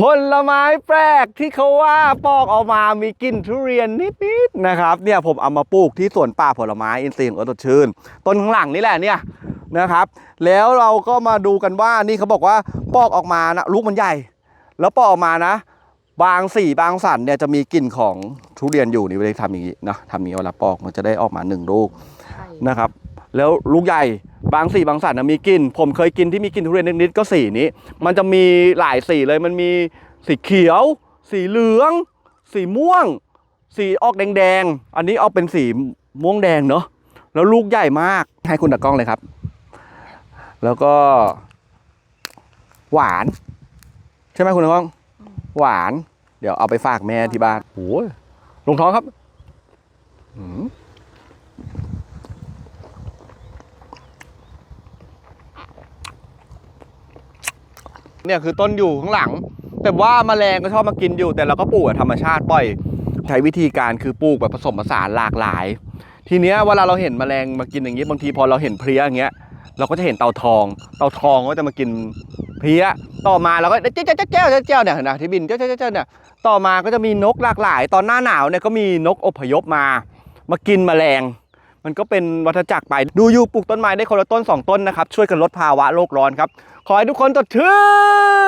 ผลไม้แปลกที่เขาว่าปอกออกมามีกลิ่นทุเรียนนิดๆนะครับเนี่ยผมเอามาปลูกที่สวนป่าผลไม้อินทรีย์ของเออสดชื่น ต้นข้างหลังนี่แหละเนี่ยนะครับ แล้วเราก็มาดูกันว่านี่เขาบอกว่าปอกออกมานะลูกมันใหญ่ แล้วปอกออกมานะ บางสีบางสันเนี่ยจะมีกลิ่นของทุเรียนอยู่นี่เวลาทำอย่างนี้นะทำอย่างนี้เวลาปอกมันจะได้ออกมาหนึ่งลูกนะครับ แล้วลูกใหญ่ บางสีบางสันนะมีกลิ่นผมเคยกินที่มีกลิ่นทุเรียนนิดๆก็สีนี้ มันจะมีหลายสีเลยมันมีสีเขียว สีเหลือง สีม่วง สีออกแดงๆ อันนี้เอาเป็นสีม่วงแดงเนาะแล้วลูกใหญ่มากให้คุณตากล้องเลยครับ แล้วก็ หวาน ใช่ไหมคุณตากล้อง หวาน เดี๋ยวเอาไปฝากแม่ที่บ้านโอ้ยลงท้องครับ เนี่ยคือต้นอยู่ข้างหลัง แต่ว่าแมลงก็ชอบมากินอยู่ แต่เราก็ปลูกธรรมชาติปล่อยใช้วิธีการคือปลูกแบบผสมผสานหลากหลาย ทีเนี้ยเวลาเราเห็นแมลงมากินอย่างนี้บางทีพอเราเห็นเพลี้ยอย่างเงี้ยเราก็จะเห็นเต่าทอง เต่าทองก็จะมากินเพลี้ย ต่อมาเราก็เจ้าเจ้าเจ้าเจ้าเจ้าเนี่ยนไหมที่บินเจ้าเจ้าเจ้าเนี่ย ต่อมาก็จะมีนกหลากหลาย ตอนหน้าหนาวเนี่ยก็มีนกอพยพมา มากินแมลง มันก็เป็นวัฏจักรไป ดูอยู่ปลูกต้นไม้ได้คนละต้นสองต้นนะครับ ช่วยกันลดภาวะโลกร้อนครับ ขอให้ทุกคนสดชื่น